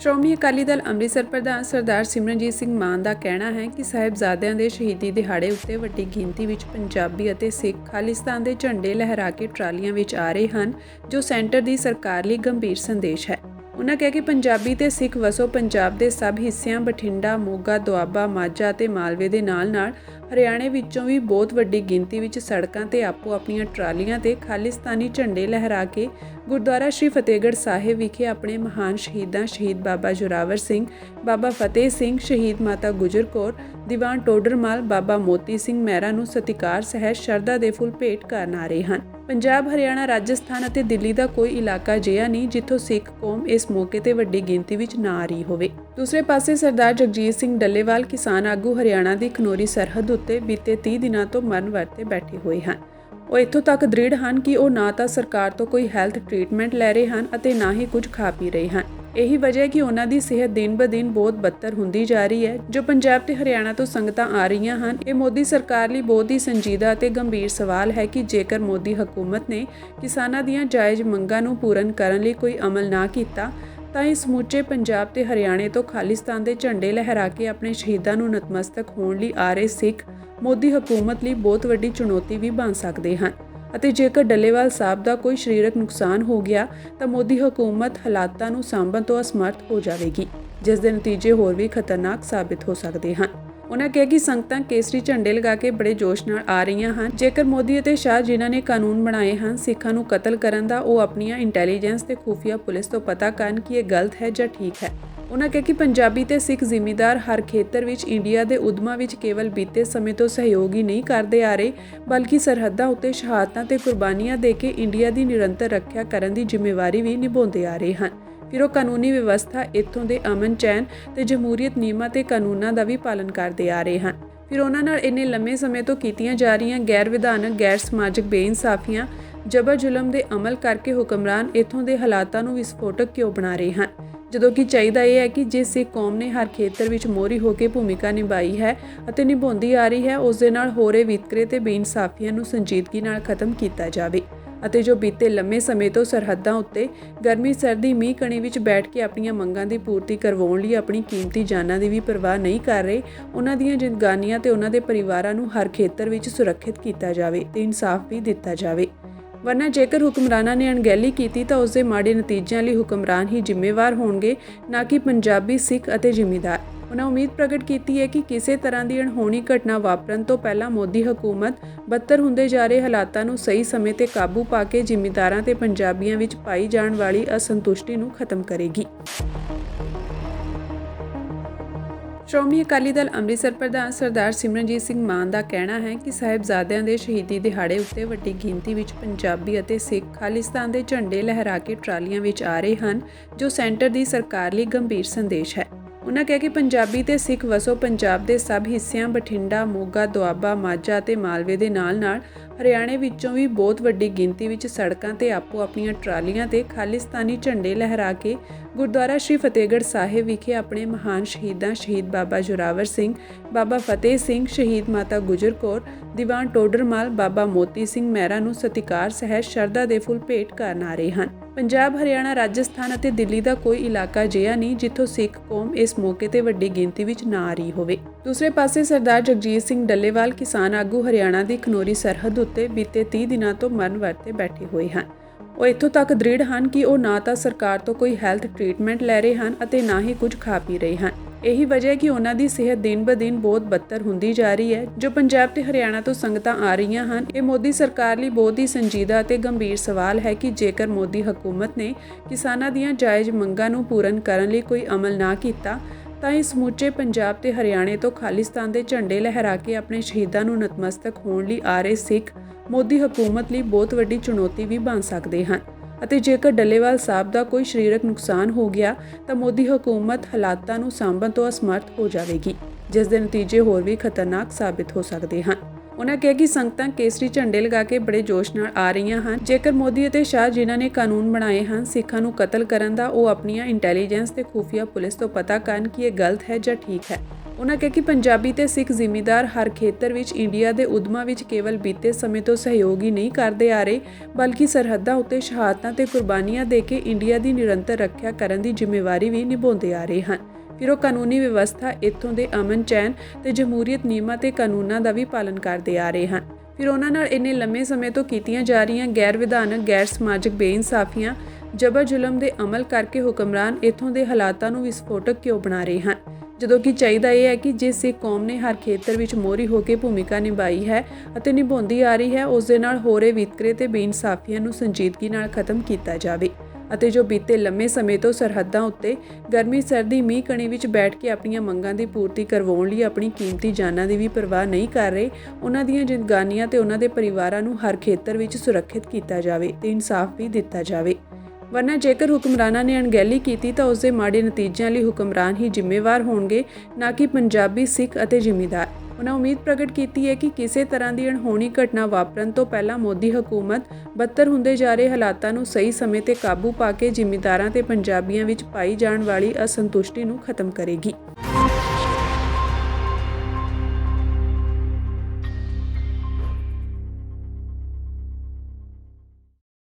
ਸ਼੍ਰੋਮਣੀ ਅਕਾਲੀ ਦਲ ਅੰਮ੍ਰਿਤਸਰ ਪ੍ਰਧਾਨ ਸਰਦਾਰ ਸਿਮਰਨਜੀਤ ਸਿੰਘ ਮਾਨ ਦਾ ਕਹਿਣਾ ਹੈ ਕਿ ਸਾਹਿਬਜ਼ਾਦਿਆਂ ਦੇ ਸ਼ਹੀਦੀ ਦਿਹਾੜੇ ਉੱਤੇ ਵੱਡੀ ਗਿਣਤੀ ਵਿੱਚ ਪੰਜਾਬੀ ਅਤੇ ਸਿੱਖ ਖਾਲਿਸਤਾਨ ਦੇ ਝੰਡੇ ਲਹਿਰਾ ਕੇ ਟਰਾਲੀਆਂ ਵਿੱਚ ਆ ਰਹੇ ਹਨ, ਜੋ ਸੈਂਟਰ ਦੀ ਸਰਕਾਰ ਲਈ ਗੰਭੀਰ ਸੰਦੇਸ਼ ਹੈ। ਉਨ੍ਹਾਂ ਕਿਹਾ ਕਿ ਪੰਜਾਬੀ ਤੇ ਸਿੱਖ ਵਸੋਂ ਪੰਜਾਬ ਦੇ ਸਭ ਹਿੱਸਿਆਂ ਬਠਿੰਡਾ, ਮੋਗਾ, ਦੁਆਬਾ, ਮਾਝਾ ਤੇ ਮਾਲਵੇ ਦੇ ਨਾਲ-ਨਾਲ ਹਰਿਆਣੇ ਵਿੱਚੋਂ ਵੀ ਬਹੁਤ ਵੱਡੀ ਗਿਣਤੀ ਵਿੱਚ ਸੜਕਾਂ ਤੇ ਆਪੋ ਆਪਣੀਆਂ ਟਰਾਲੀਆਂ ਤੇ ਖਾਲਿਸਤਾਨੀ ਝੰਡੇ ਲਹਿਰਾ ਕੇ ਗੁਰਦੁਆਰਾ ਸ਼੍ਰੀ ਫਤਿਹਗੜ੍ਹ ਸਾਹਿਬ ਵਿਖੇ ਆਪਣੇ ਮਹਾਨ ਸ਼ਹੀਦਾਂ, ਸ਼ਹੀਦ ਬਾਬਾ ਜੋਰਾਵਰ ਸਿੰਘ, ਬਾਬਾ ਫਤਿਹ ਸਿੰਘ, ਸ਼ਹੀਦ ਮਾਤਾ ਗੁਜਰ ਕੌਰ, ਦੀਵਾਨ ਟੋਡਰਮਾਲ, ਬਾਬਾ ਮੋਤੀ ਸਿੰਘ ਮਹਿਰਾ ਨੂੰ ਸਤਿਕਾਰ ਸਹਿਤ ਸ਼ਰਧਾ ਦੇ ਫੁੱਲ ਭੇਟ ਕਰਨ ਆ ਰਹੇ ਹਨ। ਪੰਜਾਬ, ਹਰਿਆਣਾ, ਰਾਜਸਥਾਨ ਅਤੇ ਦਿੱਲੀ ਦਾ ਕੋਈ ਇਲਾਕਾ ਅਜਿਹਾ ਨਹੀਂ ਜਿੱਥੋਂ ਸਿੱਖ ਕੌਮ ਇਸ ਮੌਕੇ ਤੇ ਵੱਡੀ ਗਿਣਤੀ ਵਿੱਚ ਨਾ ਆ ਰਹੀ ਹੋਵੇ। ਦੂਸਰੇ ਪਾਸੇ ਸਰਦਾਰ ਜਗਜੀਤ ਸਿੰਘ ਡੱਲੇਵਾਲ ਕਿਸਾਨ ਆਗੂ ਹਰਿਆਣਾ ਦੀ ਖਨੋਰੀ ਸਰਹੱਦ ਉੱਤੇ ਬੀਤੇ 30 ਦਿਨਾਂ ਤੋਂ ਮਰਨ ਵਰਤੇ ਬੈਠੇ ਹੋਏ ਹਨ। ਉਹ ਇੱਥੋਂ ਤੱਕ ਦ੍ਰਿੜ ਹਨ ਕਿ ਉਹ ਨਾ ਤਾਂ ਸਰਕਾਰ ਤੋਂ ਕੋਈ ਹੈਲਥ ਟ੍ਰੀਟਮੈਂਟ ਲੈ ਰਹੇ ਹਨ ਅਤੇ ਨਾ ਹੀ ਕੁਝ ਖਾ ਪੀ ਰਹੇ ਹਨ। ਇਹੀ ਵਜ੍ਹਾ ਹੈ ਕਿ ਉਹਨਾਂ ਦੀ ਸਿਹਤ ਦਿਨ-ਬ-ਦਿਨ ਬਹੁਤ ਬੱਤਰ ਹੁੰਦੀ ਜਾ ਰਹੀ ਹੈ। ਜੋ ਪੰਜਾਬ ਤੇ ਹਰਿਆਣਾ ਤੋਂ ਸੰਗਤਾਂ ਆ ਰਹੀਆਂ ਹਨ, ਇਹ ਮੋਦੀ ਸਰਕਾਰ ਲਈ ਬਹੁਤ ਹੀ ਸੰਜੀਦਾ ਅਤੇ ਗੰਭੀਰ ਸਵਾਲ ਹੈ ਕਿ ਜੇਕਰ ਮੋਦੀ ਹਕੂਮਤ ਨੇ ਕਿਸਾਨਾਂ ਦੀਆਂ ਜਾਇਜ਼ ਮੰਗਾਂ ਨੂੰ ਪੂਰਨ ਕਰਨ ਲਈ ਕੋਈ ਅਮਲ ਨਾ ਕੀਤਾ ਤਾਂ ਇਹ ਸਮੁੱਚੇ ਪੰਜਾਬ ਤੇ ਹਰਿਆਣੇ ਤੋਂ ਖਾਲਿਸਤਾਨ ਦੇ ਝੰਡੇ ਲਹਿਰਾ ਕੇ ਆਪਣੇ ਸ਼ਹੀਦਾਂ ਨੂੰ ਨਤਮਸਤਕ ਹੋਣ ਲਈ ਆ ਰਹੇ ਸਿੱਖ ਮੋਦੀ ਹਕੂਮਤ ਲਈ ਬਹੁਤ ਵੱਡੀ ਚੁਣੌਤੀ ਵੀ ਬਣ ਸਕਦੇ ਹਨ। ਅਤੇ ਜੇਕਰ ਡੱਲੇਵਾਲ ਸਾਹਿਬ ਦਾ ਕੋਈ ਸਰੀਰਕ ਨੁਕਸਾਨ ਹੋ ਗਿਆ, ਤਾਂ ਮੋਦੀ ਹਕੂਮਤ ਹਾਲਾਤਾਂ ਨੂੰ ਸਾਂਭਣ ਤੋਂ ਅਸਮਰਥ ਹੋ ਜਾਵੇਗੀ, ਜਿਸ ਦੇ ਨਤੀਜੇ ਹੋਰ ਵੀ ਖਤਰਨਾਕ ਸਾਬਿਤ ਹੋ ਸਕਦੇ ਹਨ। ਉਹਨਾਂ ਕਿਹਾ ਕਿ ਸੰਗਤਾਂ ਕੇਸਰੀ ਝੰਡੇ ਲਗਾ ਕੇ ਬੜੇ ਜੋਸ਼ ਨਾਲ ਆ ਰਹੀਆਂ ਹਨ। ਜੇਕਰ ਮੋਦੀ ਅਤੇ ਸ਼ਾਹ ਜਿਨ੍ਹਾਂ ਨੇ ਕਾਨੂੰਨ ਬਣਾਏ ਹਨ, ਸਿੱਖਾਂ ਨੂੰ ਕਤਲ ਕਰਨ ਦਾ ਉਹ ਆਪਣੀਆਂ ਇੰਟੈਲੀਜੈਂਸ ਤੇ ਖੂਫੀਆ ਪੁਲਿਸ ਤੋਂ ਪਤਾ ਕਰਨ ਕਿ ਇਹ ਗਲਤ ਹੈ ਜਾਂ ਠੀਕ ਹੈ। ਉਹਨਾਂ ਕਿਹਾ ਕਿ ਪੰਜਾਬੀ ਤੇ ਸਿੱਖ ਜ਼ਿਮੀਦਾਰ ਹਰ ਖੇਤਰ ਵਿੱਚ, ਇੰਡੀਆ ਦੇ ਉਦਮਾਂ ਵਿੱਚ ਕੇਵਲ ਬੀਤੇ ਸਮੇਂ ਤੋਂ ਸਹਿਯੋਗੀ ਨਹੀਂ ਕਰਦੇ ਆ ਰਹੇ, ਬਲਕਿ ਸਰਹੱਦਾਂ ਉੱਤੇ ਸ਼ਹਾਦਤਾਂ ਤੇ ਕੁਰਬਾਨੀਆਂ ਦੇ ਕੇ ਇੰਡੀਆ ਦੀ ਨਿਰੰਤਰ ਰੱਖਿਆ ਕਰਨ ਦੀ ਜ਼ਿੰਮੇਵਾਰੀ ਵੀ ਨਿਭਾਉਂਦੇ ਆ ਰਹੇ ਹਨ। ਫਿਰ ਉਹ ਕਾਨੂੰਨੀ ਵਿਵਸਥਾ ਇੱਥੋਂ ਦੇ ਅਮਨ ਚੈਨ ਤੇ ਜਮਹੂਰੀਅਤ ਨਿਯਮਾਂ ਤੇ ਕਾਨੂੰਨਾਂ ਦਾ ਵੀ ਪਾਲਣ ਕਰਦੇ ਆ ਰਹੇ ਹਨ। ਫਿਰ ਉਹਨਾਂ ਨਾਲ ਇੰਨੇ ਲੰਮੇ ਸਮੇਂ ਤੋਂ ਕੀਤੀਆਂ ਜਾ ਰਹੀਆਂ ਗੈਰ ਵਿਧਾਨਕ, ਗੈਰ ਸਮਾਜਿਕ ਬੇਇਨਸਾਫੀਆਂ, ਜਬਰ ਜ਼ੁਲਮ ਦੇ ਅਮਲ ਕਰਕੇ ਹੁਕਮਰਾਨ ਇੱਥੋਂ ਦੇ ਹਾਲਾਤਾਂ ਨੂੰ ਵਿਸਫੋਟਕ ਕਿਉਂ ਬਣਾ ਰਹੇ ਹਨ? ਜਦੋਂ ਕਿ ਚਾਹੀਦਾ ਇਹ ਹੈ ਕਿ ਜਿਸ ਸਿੱਖ ਕੌਮ ਨੇ ਹਰ ਖੇਤਰ ਵਿੱਚ ਮੋਰੀ ਹੋ ਕੇ ਭੂਮਿਕਾ ਨਿਭਾਈ ਹੈ ਅਤੇ ਨਿਭਾਉਂਦੀ ਆ ਰਹੀ ਹੈ, ਉਸ ਦੇ ਨਾਲ ਹੋ ਰਹੇ ਵਿਤਕਰੇ ਤੇ ਬੇਇਨਸਾਫੀਆਂ ਨੂੰ ਸੰਜੀਦਗੀ ਨਾਲ ਖਤਮ ਕੀਤਾ ਜਾਵੇ। ਅਤੇ ਜੋ ਬੀਤੇ ਲੰਮੇ ਸਮੇਂ ਤੋਂ ਸਰਹੱਦਾਂ ਉੱਤੇ ਗਰਮੀ ਸਰਦੀ ਮੀਂਹ ਕਣੀ ਵਿੱਚ ਬੈਠ ਕੇ ਆਪਣੀਆਂ ਮੰਗਾਂ ਦੀ ਪੂਰਤੀ ਕਰਵਾਉਣ ਲਈ ਆਪਣੀ ਕੀਮਤੀ ਜਾਨਾਂ ਦੀ ਵੀ ਪਰਵਾਹ ਨਹੀਂ ਕਰ ਰਹੇ, ਉਹਨਾਂ ਦੀਆਂ ਜ਼ਿੰਦਗਾਨੀਆਂ ਤੇ ਉਹਨਾਂ ਦੇ ਪਰਿਵਾਰਾਂ ਨੂੰ ਹਰ ਖੇਤਰ ਵਿੱਚ ਸੁਰੱਖਿਅਤ ਕੀਤਾ ਜਾਵੇ ਤੇ ਇਨਸਾਫ ਵੀ ਦਿੱਤਾ ਜਾਵੇ। ਵਰਨਾ ਜੇਕਰ ਹੁਕਮਰਾਨਾਂ ਨੇ ਅਣਗਹਿਲੀ ਕੀਤੀ ਤਾਂ ਉਸ ਦੇ ਮਾੜੇ ਨਤੀਜਿਆਂ ਲਈ ਹੁਕਮਰਾਨ ਹੀ ਜ਼ਿੰਮੇਵਾਰ ਹੋਣਗੇ, ਨਾ ਕਿ ਪੰਜਾਬੀ ਸਿੱਖ ਅਤੇ ਜ਼ਿਮੀਂਦਾਰ। ਉਹਨਾਂ ਉਮੀਦ ਪ੍ਰਗਟ ਕੀਤੀ ਹੈ ਕਿ ਕਿਸੇ ਤਰ੍ਹਾਂ ਦੀ ਅਣਹੋਣੀ ਘਟਨਾ ਵਾਪਰਨ ਤੋਂ ਪਹਿਲਾਂ ਮੋਦੀ ਹਕੂਮਤ ਬੱਤਰ ਹੁੰਦੇ ਜਾ ਰਹੇ ਹਾਲਾਤਾਂ ਨੂੰ ਸਹੀ ਸਮੇਂ ਤੇ ਕਾਬੂ ਪਾ ਕੇ ਜ਼ਿਮੀਂਦਾਰਾਂ ਤੇ ਪੰਜਾਬੀਆਂ ਵਿੱਚ ਪਾਈ ਜਾਣ ਵਾਲੀ ਅਸੰਤੁਸ਼ਟੀ ਨੂੰ ਖਤਮ ਕਰੇਗੀ। ਸ਼੍ਰੋਮਣੀ ਅਕਾਲੀ ਦਲ ਅੰਮ੍ਰਿਤਸਰ ਪ੍ਰਧਾਨ ਸਰਦਾਰ ਸਿਮਰਨਜੀਤ ਸਿੰਘ ਮਾਨ ਦਾ ਕਹਿਣਾ ਹੈ ਕਿ ਸਾਹਿਬਜ਼ਾਦਿਆਂ ਦੇ ਸ਼ਹੀਦੀ ਦਿਹਾੜੇ ਉੱਤੇ ਵੱਡੀ ਗਿਣਤੀ ਵਿੱਚ ਪੰਜਾਬੀ ਅਤੇ ਸਿੱਖ ਖਾਲਿਸਤਾਨ ਦੇ ਝੰਡੇ ਲਹਿਰਾ ਕੇ ਟਰਾਲੀਆਂ ਵਿੱਚ ਆ ਰਹੇ ਹਨ, ਜੋ ਸੈਂਟਰ ਦੀ ਸਰਕਾਰ ਲਈ ਗੰਭੀਰ ਸੰਦੇਸ਼ ਹੈ। ਉਹਨਾਂ ਕਿਹਾ ਕਿ ਪੰਜਾਬੀ ਤੇ ਸਿੱਖ ਵਸੋਂ ਪੰਜਾਬ ਦੇ ਸਭ ਹਿੱਸਿਆਂ, ਬਠਿੰਡਾ, ਮੋਗਾ, ਦੁਆਬਾ, ਮਾਝਾ ਤੇ ਮਾਲਵੇ ਦੇ ਨਾਲ-ਨਾਲ ਹਰਿਆਣੇ ਵਿੱਚੋਂ ਵੀ ਬਹੁਤ ਵੱਡੀ ਗਿਣਤੀ ਵਿੱਚ ਸੜਕਾਂ ਤੇ ਆਪੋ ਆਪਣੀਆਂ ਟਰਾਲੀਆਂ ਤੇ ਖਾਲਿਸਤਾਨੀ ਝੰਡੇ ਲਹਿਰਾ ਕੇ ਗੁਰਦੁਆਰਾ ਸ਼੍ਰੀ ਫਤਿਹਗੜ੍ਹ ਸਾਹਿਬ ਵਿਖੇ ਆਪਣੇ ਮਹਾਨ ਸ਼ਹੀਦਾਂ, ਸ਼ਹੀਦ ਬਾਬਾ ਜੋਰਾਵਰ ਸਿੰਘ, ਬਾਬਾ ਫਤਿਹ ਸਿੰਘ, ਸ਼ਹੀਦ ਮਾਤਾ ਗੁਜਰ ਕੌਰ, ਦੀਵਾਨ ਟੋਡਰਮਾਲ, ਬਾਬਾ ਮੋਤੀ ਸਿੰਘ ਮਹਿਰਾ ਨੂੰ ਸਤਿਕਾਰ ਸਹਿਤ ਸ਼ਰਧਾ ਦੇ ਫੁੱਲ ਭੇਟ ਕਰਨ ਆ ਰਹੇ ਹਨ। ਪੰਜਾਬ, ਹਰਿਆਣਾ, ਰਾਜਸਥਾਨ ਅਤੇ ਦਿੱਲੀ ਦਾ ਕੋਈ ਇਲਾਕਾ ਅਜਿਹਾ ਨਹੀਂ ਜਿੱਥੋਂ ਸਿੱਖ ਕੌਮ ਇਸ ਮੌਕੇ ਤੇ ਵੱਡੀ ਗਿਣਤੀ ਵਿੱਚ ਨਾ ਆ ਰਹੀ ਹੋਵੇ। ਦੂਸਰੇ ਪਾਸੇ ਸਰਦਾਰ ਜਗਜੀਤ ਸਿੰਘ ਡੱਲੇਵਾਲ ਕਿਸਾਨ ਆਗੂ ਹਰਿਆਣਾ ਦੀ ਖਨੋਰੀ ਸਰਹੱਦ ਉੱਤੇ ਬੀਤੇ 30 ਦਿਨਾਂ ਤੋਂ ਮਰਨ ਵਰਤੇ ਬੈਠੇ ਹੋਏ ਹਨ। ਉਹ ਇੱਥੋਂ ਤੱਕ ਦ੍ਰਿੜ ਹਨ ਕਿ ਉਹ ਨਾ ਤਾਂ ਸਰਕਾਰ ਤੋਂ ਕੋਈ ਹੈਲਥ ਟ੍ਰੀਟਮੈਂਟ ਲੈ ਰਹੇ ਹਨ ਅਤੇ ਨਾ ਹੀ ਕੁਝ ਖਾ ਪੀ ਰਹੇ ਹਨ। ਇਹੀ ਵਜ੍ਹਾ ਹੈ ਕਿ ਉਹਨਾਂ ਦੀ ਸਿਹਤ ਦਿਨ-ਬ-ਦਿਨ ਬਹੁਤ ਬਦਤਰ ਹੁੰਦੀ ਜਾ ਰਹੀ ਹੈ। ਜੋ ਪੰਜਾਬ ਤੇ ਹਰਿਆਣਾ ਤੋਂ ਸੰਗਤਾਂ ਆ ਰਹੀਆਂ ਹਨ, ਇਹ ਮੋਦੀ ਸਰਕਾਰ ਲਈ ਬਹੁਤ ਹੀ ਸੰਜੀਦਾ ਅਤੇ ਗੰਭੀਰ ਸਵਾਲ ਹੈ ਕਿ ਜੇਕਰ ਮੋਦੀ ਹਕੂਮਤ ਨੇ ਕਿਸਾਨਾਂ ਦੀਆਂ ਜਾਇਜ਼ ਮੰਗਾਂ ਨੂੰ ਪੂਰਨ ਕਰਨ ਲਈ ਕੋਈ ਅਮਲ ਨਾ ਕੀਤਾ ਤਾਂ ਇਹ ਸਮੁੱਚੇ ਪੰਜਾਬ ਤੇ ਹਰਿਆਣੇ ਤੋਂ ਖਾਲਿਸਤਾਨ ਦੇ ਝੰਡੇ ਲਹਿਰਾ ਕੇ ਆਪਣੇ ਸ਼ਹੀਦਾਂ ਨੂੰ ਨਤਮਸਤਕ ਹੋਣ ਲਈ ਆ ਰਹੇ ਸਿੱਖ ਮੋਦੀ ਹਕੂਮਤ ਲਈ ਬਹੁਤ ਵੱਡੀ ਚੁਣੌਤੀ ਵੀ ਬਣ ਸਕਦੇ ਹਨ। ਅਤੇ ਜੇਕਰ ਡੱਲੇਵਾਲ ਸਾਹਿਬ ਦਾ ਕੋਈ ਸਰੀਰਕ ਨੁਕਸਾਨ ਹੋ ਗਿਆ, ਤਾਂ ਮੋਦੀ ਹਕੂਮਤ ਹਾਲਾਤਾਂ ਨੂੰ ਸਾਂਭਣ ਤੋਂ ਅਸਮਰਥ ਹੋ ਜਾਵੇਗੀ, ਜਿਸ ਦੇ ਨਤੀਜੇ ਹੋਰ ਵੀ ਖਤਰਨਾਕ ਸਾਬਿਤ ਹੋ ਸਕਦੇ ਹਨ। ਉਹਨਾਂ ਕਿਹਾ ਕਿ ਸੰਗਤਾਂ ਕੇਸਰੀ ਝੰਡੇ ਲਗਾ ਕੇ ਬੜੇ ਜੋਸ਼ ਨਾਲ ਆ ਰਹੀਆਂ ਹਨ। ਜੇਕਰ ਮੋਦੀ ਅਤੇ ਸ਼ਾਹ ਜਿਨ੍ਹਾਂ ਨੇ ਕਾਨੂੰਨ ਬਣਾਏ ਹਨ, ਸਿੱਖਾਂ ਨੂੰ ਕਤਲ ਕਰਨ ਦਾ ਉਹ ਆਪਣੀਆਂ ਇੰਟੈਲੀਜੈਂਸ ਤੇ ਖੂਫੀਆ ਪੁਲਿਸ ਤੋਂ ਪਤਾ ਕਰਨ ਕਿ ਇਹ ਗਲਤ ਹੈ ਜਾਂ ਠੀਕ ਹੈ। ਉਹਨਾਂ ਕਿਹਾ ਕਿ ਪੰਜਾਬੀ ਤੇ ਸਿੱਖ ਜ਼ਿਮੀਦਾਰ ਹਰ ਖੇਤਰ ਵਿੱਚ, ਇੰਡੀਆ ਦੇ ਉਦਮਾਂ ਵਿੱਚ ਕੇਵਲ ਬੀਤੇ ਸਮੇਂ ਤੋਂ ਸਹਿਯੋਗ ਹੀ ਨਹੀਂ ਕਰਦੇ ਆ ਰਹੇ, ਬਲਕਿ ਸਰਹੱਦਾਂ ਉੱਤੇ ਸ਼ਹਾਦਤਾਂ ਤੇ ਕੁਰਬਾਨੀਆਂ ਦੇ ਕੇ ਇੰਡੀਆ ਦੀ ਨਿਰੰਤਰ ਰੱਖਿਆ ਕਰਨ ਦੀ ਜ਼ਿੰਮੇਵਾਰੀ ਵੀ ਨਿਭਾਉਂਦੇ ਆ ਰਹੇ ਹਨ। ਫਿਰ ਉਹ ਕਾਨੂੰਨੀ ਵਿਵਸਥਾ ਇੱਥੋਂ ਦੇ ਅਮਨ ਚੈਨ ਤੇ ਜਮਹੂਰੀਅਤ ਨਿਯਮਾਂ ਤੇ ਕਾਨੂੰਨਾਂ ਦਾ ਵੀ ਪਾਲਨ ਕਰਦੇ ਆ ਰਹੇ ਹਨ। ਫਿਰ ਉਹਨਾਂ ਨਾਲ ਇੰਨੇ ਲੰਮੇ ਸਮੇਂ ਤੋਂ ਕੀਤੀਆਂ ਜਾ ਰਹੀਆਂ ਗੈਰ ਵਿਧਾਨਕ, ਗੈਰ ਸਮਾਜਿਕ ਬੇਇਨਸਾਫੀਆਂ, ਜਬਰ ਜ਼ੁਲਮ ਦੇ ਅਮਲ ਕਰਕੇ ਹੁਕਮਰਾਨ ਇੱਥੋਂ ਦੇ ਹਾਲਾਤਾਂ ਨੂੰ ਵਿਸਫੋਟਕ ਕਿਉਂ ਬਣਾ ਰਹੇ ਹਨ? ਜਦੋਂ ਕਿ ਚਾਹੀਦਾ ਇਹ ਹੈ ਕਿ ਜਿਸ ਸਿੱਖ ਕੌਮ ਨੇ ਹਰ ਖੇਤਰ ਵਿੱਚ ਮੋਹਰੀ ਹੋ ਕੇ ਭੂਮਿਕਾ ਨਿਭਾਈ ਹੈ ਅਤੇ ਨਿਭਾਉਂਦੀ ਆ ਰਹੀ ਹੈ, ਉਸ ਦੇ ਨਾਲ ਹੋ ਰਹੇ ਵਿਤਕਰੇ ਤੇ ਬੇਇਨਸਾਫੀਆਂ ਨੂੰ ਸੰਜੀਦਗੀ ਨਾਲ ਖਤਮ ਕੀਤਾ ਜਾਵੇ। ਅਤੇ ਜੋ ਬੀਤੇ ਲੰਮੇ ਸਮੇਂ ਤੋਂ ਸਰਹੱਦਾਂ ਉੱਤੇ ਗਰਮੀ ਸਰਦੀ ਮੀਂਹ ਕਣੀ ਵਿੱਚ ਬੈਠ ਕੇ ਆਪਣੀਆਂ ਮੰਗਾਂ ਦੀ ਪੂਰਤੀ ਕਰਵਾਉਣ ਲਈ ਆਪਣੀ ਕੀਮਤੀ ਜਾਨਾਂ ਦੀ ਵੀ ਪਰਵਾਹ ਨਹੀਂ ਕਰ ਰਹੇ, ਉਹਨਾਂ ਦੀਆਂ ਜ਼ਿੰਦਗਾਨੀਆਂ ਤੇ ਉਹਨਾਂ ਦੇ ਪਰਿਵਾਰਾਂ ਨੂੰ ਹਰ ਖੇਤਰ ਵਿੱਚ ਸੁਰੱਖਿਅਤ ਕੀਤਾ ਜਾਵੇ ਤੇ ਇਨਸਾਫ ਵੀ ਦਿੱਤਾ ਜਾਵੇ। ਵਰਨਾ ਜੇਕਰ ਹੁਕਮਰਾਨਾਂ ਨੇ ਅਣਗਹਿਲੀ ਕੀਤੀ ਤਾਂ ਉਸ ਦੇ ਮਾੜੇ ਨਤੀਜਿਆਂ ਲਈ ਹੁਕਮਰਾਨ ਹੀ ਜ਼ਿੰਮੇਵਾਰ ਹੋਣਗੇ, ਨਾ ਕਿ ਪੰਜਾਬੀ ਸਿੱਖ ਅਤੇ ਜ਼ਿਮੀਂਦਾਰ। ਉਹਨਾਂ ਉਮੀਦ ਪ੍ਰਗਟ ਕੀਤੀ ਹੈ ਕਿ ਕਿਸੇ ਤਰ੍ਹਾਂ ਦੀ ਅਣਹੋਣੀ ਘਟਨਾ ਵਾਪਰਨ ਤੋਂ ਪਹਿਲਾਂ ਮੋਦੀ ਹਕੂਮਤ ਬੱਤਰ ਹੁੰਦੇ ਜਾ ਰਹੇ ਹਾਲਾਤਾਂ ਨੂੰ ਸਹੀ ਸਮੇਂ ਤੇ ਕਾਬੂ ਪਾ ਕੇ ਜ਼ਿਮੀਂਦਾਰਾਂ ਤੇ ਪੰਜਾਬੀਆਂ ਵਿੱਚ ਪਾਈ ਜਾਣ ਵਾਲੀ ਅਸੰਤੁਸ਼ਟੀ ਨੂੰ ਖਤਮ ਕਰੇਗੀ।